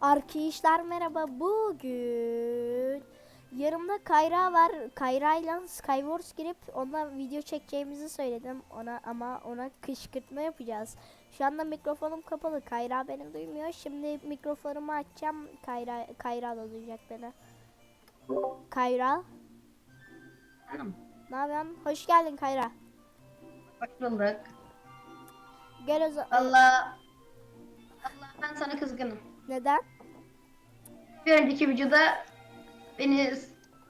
Arkadaşlar merhaba. Bugün yanımda Kayra var. Kayra ile Skywars girip onunla video çekeceğimizi söyledim ona ama ona kışkırtma yapacağız. Şu anda mikrofonum kapalı. Kayra beni duymuyor. Şimdi mikrofonumu açacağım. Kayra Kayra da duyacak beni. Kayra, ne yapıyorsun? Hoş geldin Kayra. Hoş bulduk. Gel o zaman. Allah. Allah ben sana kızgınım. Neden? Bir önceki videoda beni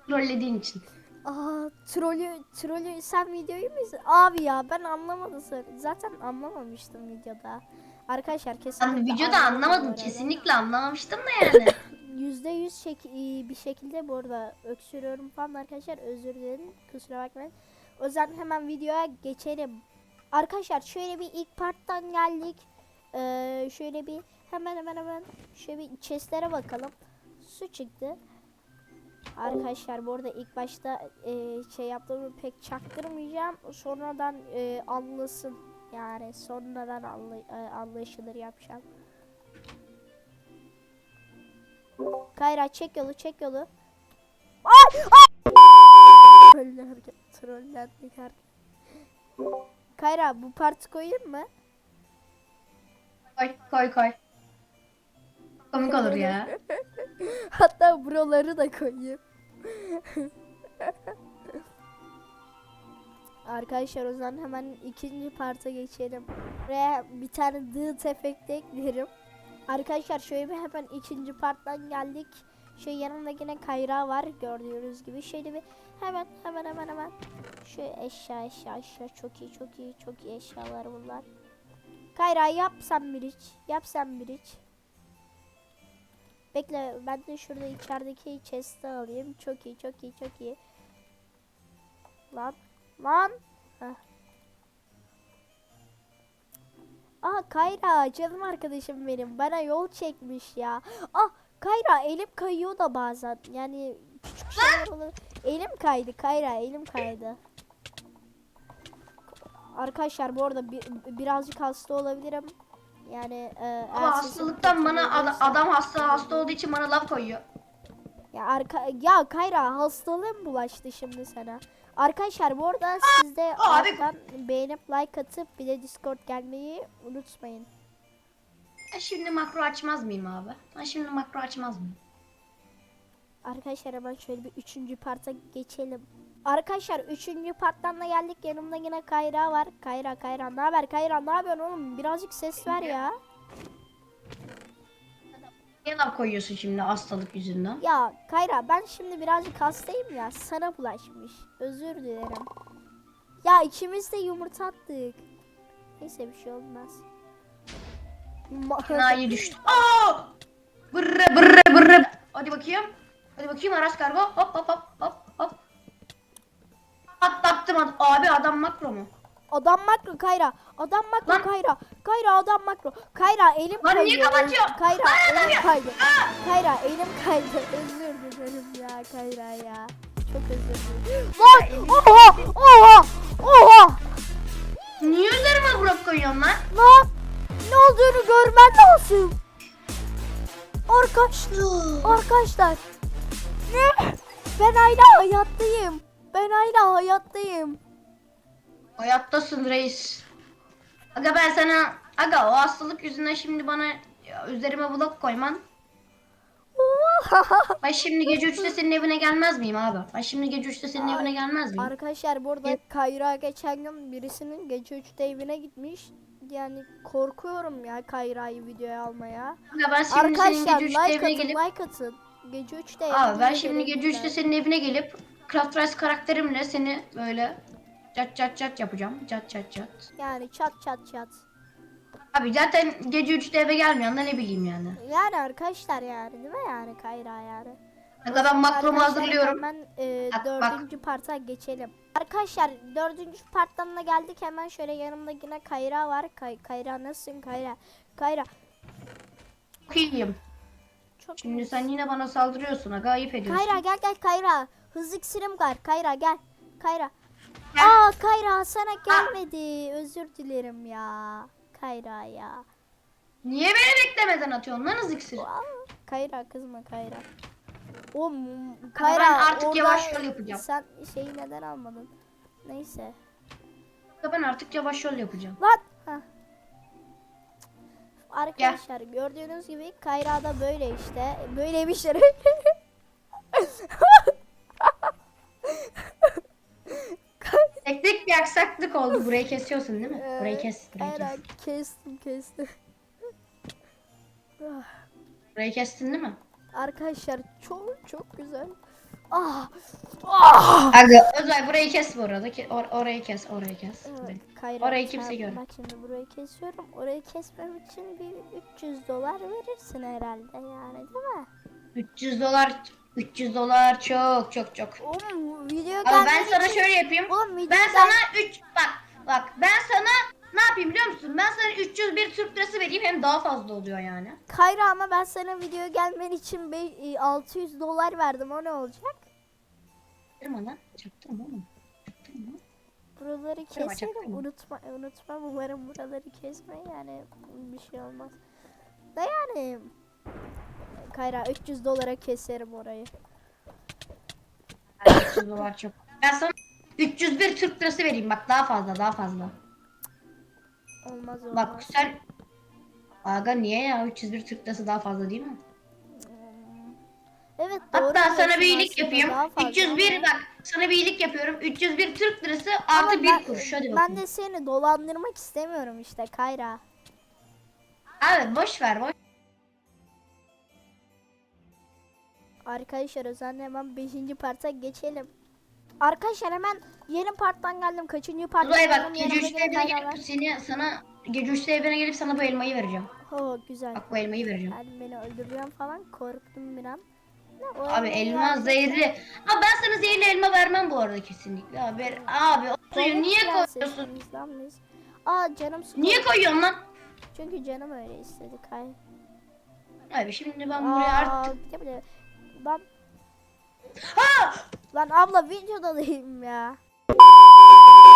trollediğin için. Aa trolü trolü sen videoyu mu izledin? Abi ya ben anlamadım zaten anlamamıştım videoda. Arkadaşlar kesinlikle Ben videoda anlamadım. Kesinlikle anlamamıştım da yani. Yüzde yüz şek- iyi bir şekilde bu arada öksürüyorum falan arkadaşlar özür dilerim kusura bakmayın. O yüzden hemen videoya geçelim. Arkadaşlar şöyle bir ilk parttan geldik. Ee, şöyle bir hemen hemen hemen şöyle bir chestlere bakalım. Su çıktı. Arkadaşlar bu arada ilk başta e, şey yaptığımı pek çaktırmayacağım. Sonradan e, anlasın. Yani sonradan anla- e, anlaşılır yapacağım. Kayra çek yolu çek yolu. Ay! Ay! Trollendik arkadaşlar. Kayra bu parti koyayım mı? Koy koy koy. Komik olur ya. Hatta buraları da koyayım. Arkadaşlar o zaman hemen ikinci parta geçelim. Buraya bir tane dıt efekti eklerim. Arkadaşlar şöyle bir hemen ikinci parttan geldik. Şey yanımda yine kayra var gördüğünüz gibi. Şöyle bir hemen hemen hemen hemen. Şu eşya eşya eşya çok iyi çok iyi çok iyi eşyalar bunlar. Kayra yap sen bir iç. Yap sen bir iç. Bekle ben de şurada içerideki chest'i alayım. Çok iyi çok iyi çok iyi. Lan lan. Heh. Aa Kayra canım arkadaşım benim bana yol çekmiş ya. Ah Kayra elim kayıyor da bazen. Yani küçük şeyler olur. Elim kaydı Kayra elim kaydı. Arkadaşlar bu arada bir, birazcık hasta olabilirim. Yani e, Ama hastalıktan bana ad- adam hasta hasta olduğu için bana laf koyuyor. Ya arka ya Kayra hastalığım bulaştı şimdi sana. Arkadaşlar bu arada siz de alttan beğenip like atıp bir de Discord gelmeyi unutmayın. Ben şimdi makro açmaz mıyım abi? Ben şimdi makro açmaz mıyım? Arkadaşlar hemen şöyle bir üçüncü parta geçelim. Arkadaşlar üçüncü parttan da geldik. Yanımda yine Kayra var. Kayra Kayra ne haber Kayra ne yapıyorsun oğlum? Birazcık ses ver ya. Niye laf koyuyorsun şimdi hastalık yüzünden? Ya Kayra ben şimdi birazcık hastayım ya. Sana bulaşmış. Özür dilerim. Ya ikimiz de yumurta attık. Neyse bir şey olmaz. Ma- Enayi düştü. Aa! Bırrı bırrı bırrı. Hadi bakayım. Hadi bakayım Aras kargo. Hop hop hop hop Atlattım ad- abi adam makro mu? Adam makro Kayra. Adam makro Lan. Kayra. Kayra adam makro. Kayra elim Lan kaydı. niye kapatıyor? Kayra Lan elim kaydı. Kayra elim kaydı. Özür dilerim ya Kayra ya. Çok özür dilerim. Lan oha oha oha. Niye üzerime blok koyuyorsun lan? Lan ne olduğunu görmen lazım. Arkadaşlar. Arkadaşlar. Ne? Ben hala hayattayım. Ben hala hayattayım. Hayattasın reis. Aga ben sana aga o hastalık yüzünden şimdi bana ya, üzerime blok koyman. Oha. Ben şimdi gece 3'te senin evine gelmez miyim abi? Ben şimdi gece 3'te senin evine gelmez miyim? Arkadaşlar burada Kayra geçen gün birisinin gece 3'te evine gitmiş. Yani korkuyorum ya Kayra'yı videoya almaya. Aga ben şimdi senin Arkadaşlar gece 3'te like evine atın gelip like atın. Gece 3'te Abi ben şimdi gece gelebilirler. 3'te senin evine gelip Craft Rice karakterimle seni böyle çat çat çat yapacağım. Çat çat çat. Yani çat çat çat. Abi zaten gece 3'te eve da ne bileyim yani. Yani arkadaşlar yani değil mi yani Kayra yani. Aga ben makromu hazırlıyorum. Hemen e, Bak, dördüncü parta geçelim. Arkadaşlar dördüncü parttan da geldik hemen şöyle yanımda yine Kayra var. Kay, Kayra nasılsın Kayra? Kayra Çok iyiyim. çok Şimdi sen yine bana saldırıyorsun aga ayıp ediyorsun. Kayra gel gel Kayra. Hızlı iksirim var. Kayra gel. Kayra. Gel. Aa Kayra sana gelmedi. Özür dilerim ya. Kayra ya. Niye beni beklemeden atıyorsun lan hız iksiri? Aa, Kayra kızma Kayra. O m- ben Kayra artık orada yavaş yol yapacağım. Sen şeyi neden almadın? Neyse. Ben artık yavaş yol yapacağım. Lan. Hah. Arkadaşlar gördüğünüz gibi Kayra da böyle işte. Böyle bir aksaklık oldu. Burayı kesiyorsun değil mi? Burayı kes. Burayı kes. Aynen kestim kestim. Ah. Burayı kestin değil mi? Arkadaşlar çok çok güzel. Ah. Ah. Aga Özay burayı kes bu arada. Ke- or- orayı kes, orayı kes. Evet, Kayra, Orayı kimse sen- görmüyor. Bak şimdi burayı kesiyorum. Orayı kesmem için bir 300 dolar verirsin herhalde yani değil mi? 300 dolar 300 dolar çok çok çok. Oğlum video Ama ben sana için- şöyle yapayım. Oğlum video Ben sana 3 bak bak ben sana ne yapayım biliyor musun? Ben sana 301 Türk lirası vereyim hem daha fazla oluyor yani. Kayra ama ben sana video gelmen için be- e, 600 dolar verdim. O ne olacak? Çaktırma lan. Çaktırma oğlum. Buraları çaktırma. Unutma, unutma umarım buraları kesme yani bir şey olmaz. Da yani Kayra 300 dolara keserim orayı. Yani 300 dolar çok. Ben sana 301 Türk lirası vereyim bak daha fazla daha fazla. Olmaz olmaz. Bak sen Aga niye ya 301 Türk lirası daha fazla değil mi? Hmm. Evet doğru Hatta sana bir iyilik yapayım. daha fazla 301 ama- bak sana bir iyilik yapıyorum. 301 Türk lirası Ama artı ben- bir kuruş hadi Ben de seni dolandırmak istemiyorum işte Kayra. Abi boş ver boş. Arkadaşlar özenle hemen 5. parta geçelim. Arkadaşlar hemen yeni parttan geldim. Kaçıncı parttan geldim? bak gece üçte evine gelip seni sana gece üçte evine gelip sana bu elmayı vereceğim. Oh güzel. Bak bu elmayı vereceğim. Yani beni öldürüyorsun falan korktum bir an. Ne, o Abi elma zehirli. Ama ben sana zehirli elma vermem bu arada kesinlikle. Abi, abi o suyu niye koyuyorsun? Aa canım su Niye koyuyorsun lan? Çünkü canım öyle istedi Kay. Abi şimdi ben buraya artık... Lan, Ha! lan abla videoda değilim ya.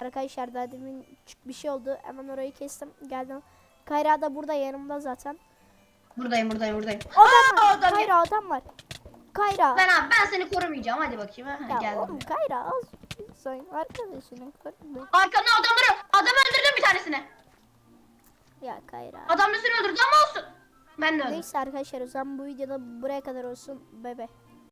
Arkadaşlar daha demin bir şey oldu. Hemen orayı kestim. Geldim. Kayra da burada yanımda zaten. Buradayım buradayım buradayım. Adam Aa, var. adam Kayra adam var. Kayra. Ben abi ben seni korumayacağım hadi bakayım. Ha, ya geldim. oğlum Kayra az sen arkadaşını koru. Arkanda adamları adam öldürdüm bir tanesini. Ya Kayra. Adam da seni öldürdü ama olsun. Ben de öldüm. Neyse arkadaşlar o zaman bu videoda buraya kadar olsun. Bay.